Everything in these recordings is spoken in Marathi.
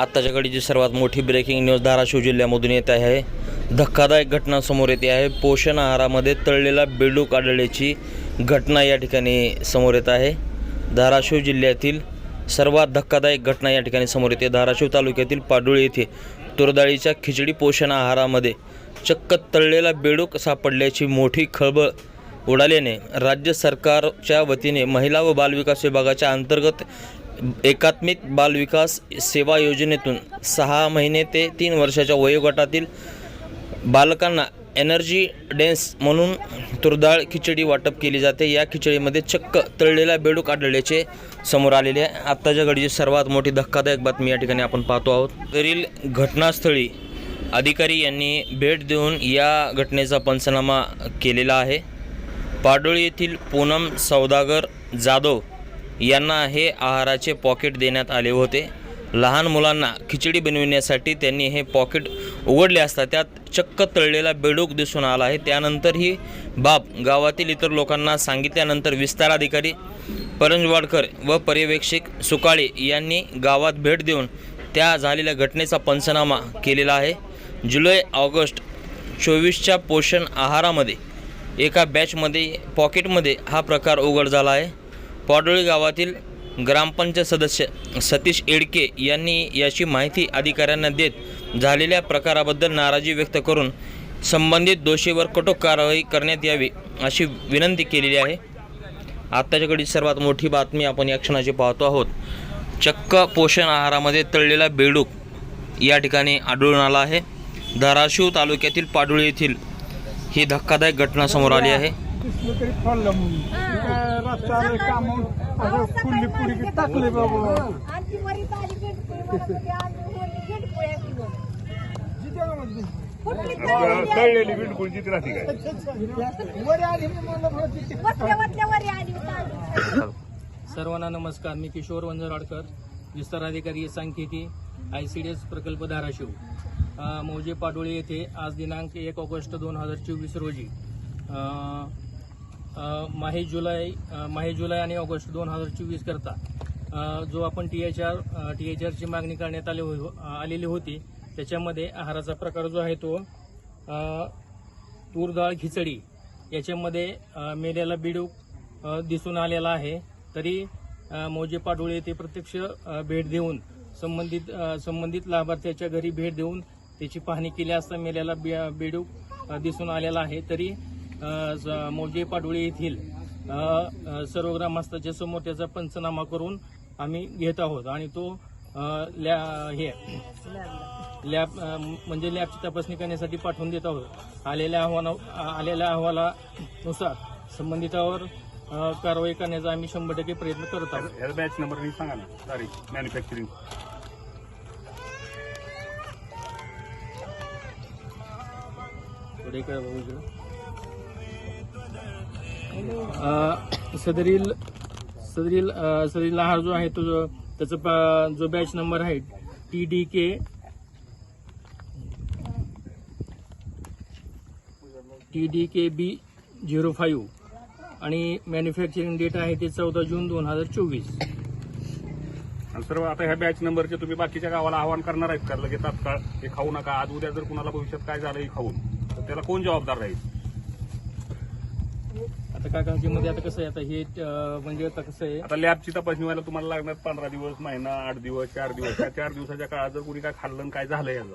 आत्ताच्या घडीची सर्वात मोठी ब्रेकिंग न्यूज धाराशिव जिल्ह्यामधून येत आहे धक्कादायक घटना समोर येते आहे. पोषण आहारामध्ये तळलेला बेडूक आढळल्याची घटना या ठिकाणी समोर येत आहे. धाराशिव जिल्ह्यातील सर्वात धक्कादायक घटना या ठिकाणी समोर येते. धाराशिव तालुक्यातील पाडोळी येथे तुरडाळीच्या खिचडी पोषण आहारामध्ये चक्क तळलेला बेडूक सापडल्याची मोठी खळबळ उडाल्याने राज्य सरकारच्या वतीने महिला व बालविकास विभागाच्या अंतर्गत एकात्मिक बालविकास सेवा योजनेतून सहा महिने ते तीन वर्षाच्या वयोगटातील बालकांना एनर्जी डेन्स म्हणून तुरडाळ खिचडी वाटप केली जाते. या खिचडीमध्ये चक्क तळलेला बेडूक आढळल्याचे समोर आलेले आहे. आत्ताच्या घडीची सर्वात मोठी धक्कादायक बातमी या ठिकाणी आपण पाहतो आहोत. वरील घटनास्थळी अधिकारी यांनी भेट देऊन या घटनेचा पंचनामा केलेला आहे. पाडोळी येथील पूनम सौदागर जाधव यांना हे आहाराचे पॉकेट देण्यात आले होते. लहान मुलांना खिचडी बनविण्यासाठी त्यांनी हे पॉकेट उघडले असता त्यात चक्क तळलेला बेडूक दिसून आला आहे. त्यानंतर ही बाब गावातील इतर लोकांना सांगितल्यानंतर विस्ताराधिकारी परंजवाडकर व पर्यवेक्षक सुकाळे यांनी गावात भेट देऊन त्या झालेल्या घटनेचा पंचनामा केलेला आहे. जुलै ऑगस्ट चोवीसच्या पोषण आहारामध्ये एका बॅचमध्ये पॉकेटमध्ये हा प्रकार उघड झाला आहे. पाडोळी गावातील ग्रामपंचायत सदस्य सतीश एडके यांनी याची माहिती अधिकाऱ्यांना देत झालेल्या प्रकाराबद्दल नाराजी व्यक्त करून संबंधित दोषीवर कठोर कारवाई करण्यात यावी अशी विनंती केलेली आहे. आत्ताच्याकडी सर्वात मोठी बातमी आपण या क्षणाची पाहतो आहोत. चक्क पोषण आहारामध्ये तळलेला बेडूक या ठिकाणी आढळून आला आहे. धाराशिव तालुक्यातील पाडोळी येथील ही धक्कादायक घटना समोर आली आहे. रस्त्यावर काम असं फुल्ली टाकले बाबा आमची वरील आली गेटपोळी म्हणत होती, आम्ही कुठली तळलेली बिलकुल जिथे राहते काय? वर आली वरी आली सर्वांना नमस्कार मी किशोर वंजराडकर विस्तार अधिकारी सांख्यिकी आय सी डी एस प्रकल्प धाराशिव. अ, मौजे पाडोळी येथे आज दिनांक एक ऑगस्ट दोन हजार चोवीस रोजी. अ, माहे जुलै अ, माहे जुलै आणि ऑगस्ट दोन हजार चोवीस करता जो आपण T H R T H आरची मागणी करण्यात आली हो, आलेली होती त्याच्यामध्ये आहाराचा प्रकार जो आहे तो तूर डाळ खिचडी याच्यामध्ये मेल्याला बिडूक दिसून आलेला आहे. तरी मौजे पाटोळे येथे प्रत्यक्ष भेट देऊन संबंधित संबंधित लाभार्थ्याच्या घरी भेट देऊन त्याची पाहणी केली असता मेल्याला बिडूक बेडूक दिसून आलेला आहे. तरी मौजे पाडोळे येथील सर्व ग्रामस्थाच्या समोर त्याचा पंचनामा करून आम्ही घेत आहोत. आणि तो ल्या हे लॅब म्हणजे लॅबची तपासणी करण्यासाठी पाठवून देत आहोत. आलेल्या अहवाला आलेल्या अहवालानुसार संबंधितावर कारवाई करण्याचा आम्ही शंभर टक्के प्रयत्न करत आहोत. बॅच नंबर मी सांगा ना तारीख मॅन्युफॅक्चरिंग पुढे काय सदरील सदरील सदरील आहार जो आहे तो जो- त्याचा प- जो बॅच नंबर आहे T D K T D K B zero five आणि मॅन्युफॅक्चरिंग डेट आहे ते चौदा जून दोन हजार चोवीस. आणि सर्व आता ह्या बॅच नंबरचे तुम्ही बाकीच्या गावाला आवाहन करणार आहेत का? लगेच तात्काळ हे खाऊ नका. आज उद्या जर कुणाला भविष्यात काय झालं हे खाऊन तर त्याला कोण जबाबदार राहील? आता काकांच्या आता कसं आहे आता हे अ, म्हणजे आता कसं आहे आता लॅबची तपासणी व्हायला तुम्हाला लागणार पंधरा दिवस महिना आठ दिवस चार दिवस. त्या चार दिवसाच्या काळात जर कुणी काय खाल्लं आणि काय झालं याचं.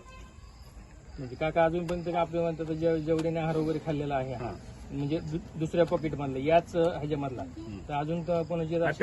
म्हणजे काका अजून पण ते आपलं म्हणतात जे- जेवढ्याने आहार वगैरे खाल्लेला आहे हा. म्हणजे दु- दुसऱ्या पॉकेट मधला याच ह्याच्यामधला. तर अजून तर कोणाची त्याच्यात